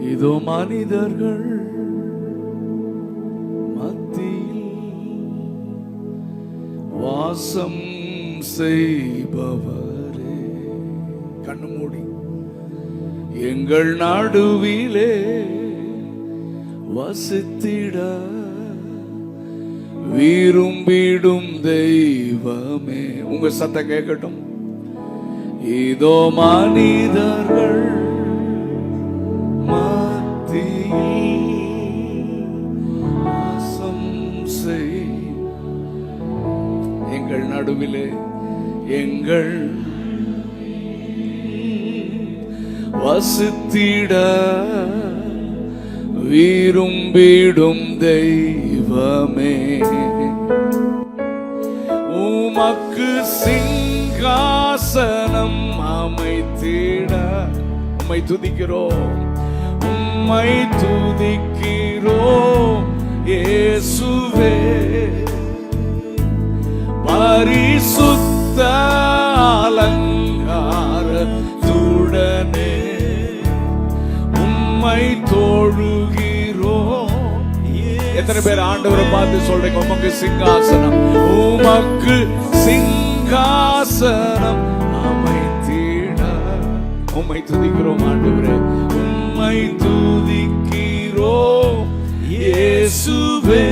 இதோ மனிதர்கள் மத்தியில் வாசம் செய்பவரே. கண்ணு மூடி. எங்கள் நடுவிலே வசித்திட விரும்பிடும் தெய்வமே. உங்க சத்தம் கேட்கட்டும். இதோ மனிதர்கள் எங்கள் நடுவிலே எங்கள் வசித்திட விரும்பிடும் தெய்வமே. உமக்கு சிங்காசனம் அமைத்திட உம்மை துதிக்கிறோம். உம்மை துதிக்கிறோம். இயேசுவே பரிசுத்த அலங்காரத்துடனே உம்மை தோழுகிறோம். எத்தனை பேர் ஆண்டவரை பார்த்து சொல்றீங்க? உமக்கு சிங்காசனம் உமக்கு சிங்காசனம். அமைத்திட உம்மை துதிக்கிறோம் ஆண்டவரே. உம்மை துதிக்கிறோம் இயேசுவே.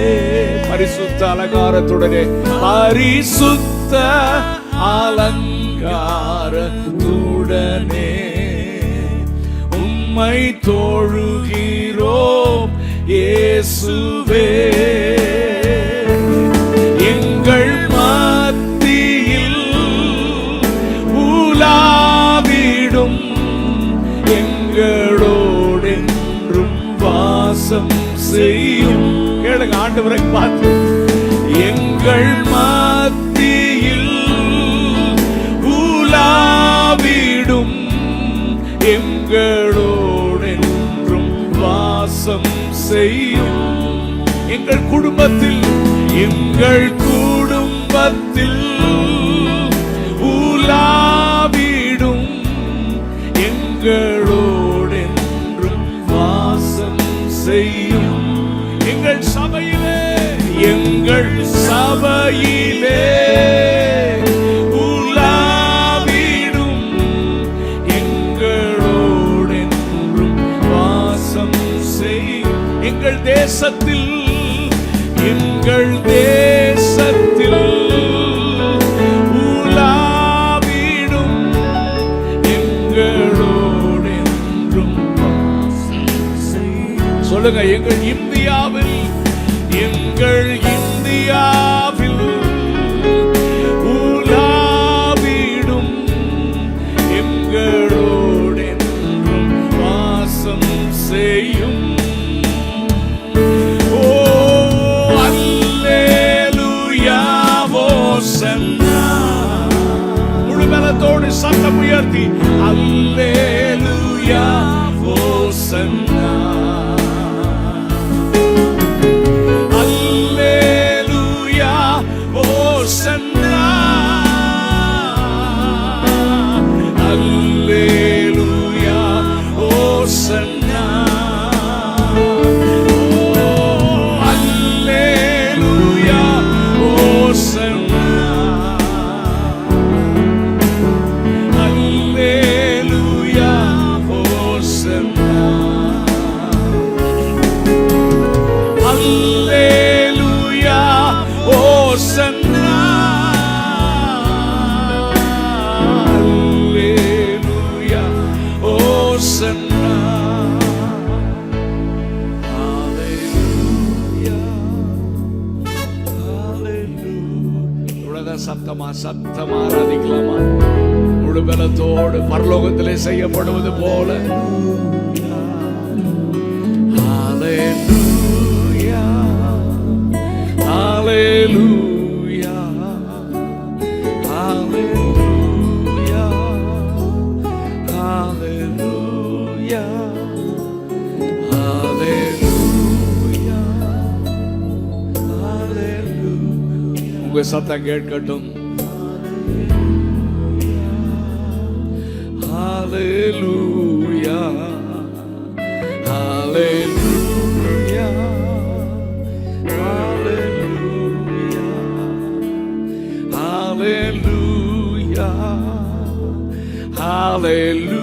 பரிசுத்த அலங்காரத்துடனே. பரிசுத்த அலங்காரத்துடனே. உம்மை தோழுகிறோம். இயேசுவே. எங்கள் குடும்பத்தில் எங்கள் குடும்பத்தில் உலாவிடும் எங்களோடென்றும் வாசம் செய்யும். எங்கள் சபையிலே எங்கள் சபையிலே தேசத்தில் சொல்லுங்க எங்கள் இந்தியாவில் சத்தமா சத்தமா ஆராதிக்கலாமா முழு பலத்தோடு பரலோகத்திலே செய்யப்படுவது போல. உங்க சத்தம் கேட்கட்டும் Hallelujah. Hallelujah.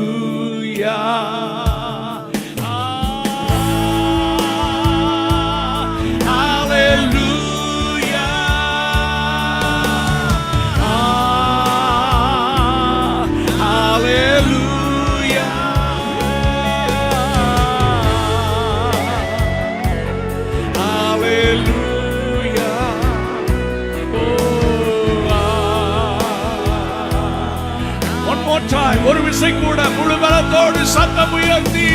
One ஒரு விசை கூட முழு பலத்தோடு சத்தம் உயர்த்தி.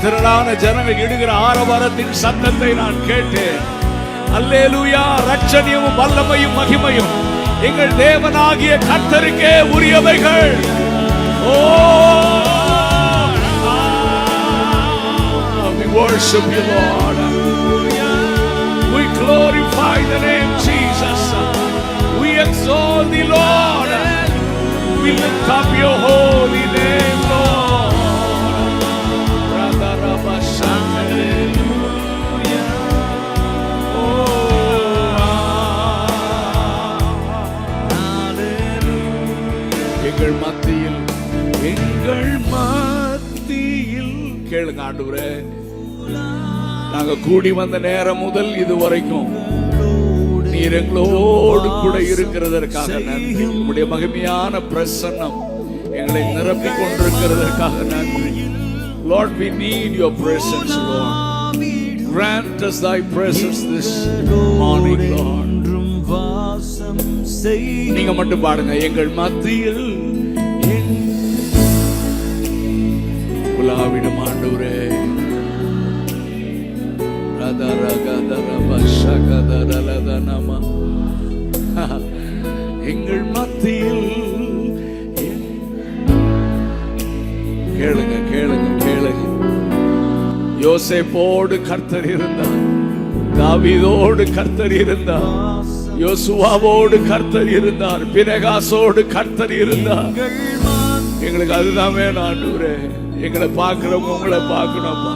திரளான ஜனங்கள் இடுகிற ஆரவாரத்தின் சத்தத்தை நான் கேட்டேன். அல்லேலூயா ரட்சணியமும் வல்லமையும் மகிமையும். எங்கள் தேவனாகிய கர்த்தருக்கே உரியவைகள் ஓ we worship you Lord we glorify the name Jesus we exalt the Lord we lift up your holy name எங்கள் மத்தியில். கேளுங்க ஆண்டவரே. நாங்க கூடி வந்த நேரம் முதல் இது வரைக்கும் நீர் எங்களோடு கூட இருக்கிறதற்காக நன்றி. உடைய மகிமையான பிரசன்னம் எங்களை நிரப்பிக் கொண்டிருக்கிறதற்காக நன்றி. Lord, we need your presence, Lord. Grant us thy presence this morning, Lord. என்றும் வாசம் செய் நீங்க மட்டும் பாடுங்க. எங்கள் மத்தியில் உலாவிடும் ஆண்டவரே. ரதரகதரபஷகதரலதனம. எங்கள் மத்தியில் கேளுங்க கேளுங்க கேளுங்க. யோசேப்போடு கர்த்தர் இருந்தார். தாவிதோடு கர்த்தர் இருந்தார். யோசுவாவோடு கர்த்தர் இருந்தார். பிரகாசோடு கர்த்தர் இருந்தார். எங்களுக்கு அதுதான் வேணும் ஆண்டவரே. எங்களை பார்க்கிறவங்க உங்களை பார்க்கணும்ப்பா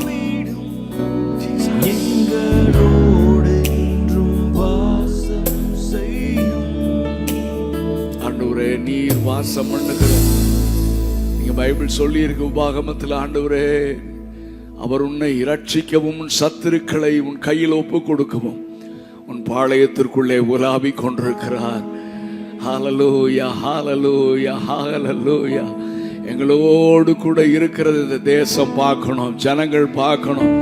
செய்யும். ஆண்டவரே நீர் வாசம் பண்ணுகிற. நீங்க பைபிள் சொல்லி இருக்கு உபாகமத்தில் ஆண்டவரே அவர் உன்னை இரட்சிக்கவும் உன் சத்துருக்களை உன் கையில் ஒப்பு கொடுக்கவும் உன் பாளையத்திற்குள்ளே உலாவிக் கொண்டிருக்கிறார். ஹalleluya ஹalleluya ஹalleluya எங்களோடு கூட இருக்கிறது இந்த தேசம் பார்க்கணும் ஜனங்கள் பார்க்கணும்.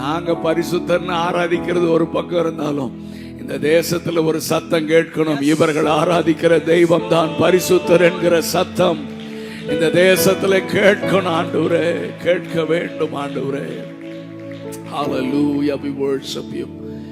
நாங்கள் பரிசுத்தர்னு ஆராதிக்கிறது ஒரு பக்கம் இருந்தாலும் இந்த தேசத்தில் ஒரு சத்தம் கேட்கணும். இவர்கள் ஆராதிக்கிற தெய்வம் தான் பரிசுத்தர் என்கிற சத்தம். இந்த தேசத்தில் கேட்கணும் ஆண்டவரே கேட்க வேண்டும் ஆண்டவரே. Hallelujah we worship you.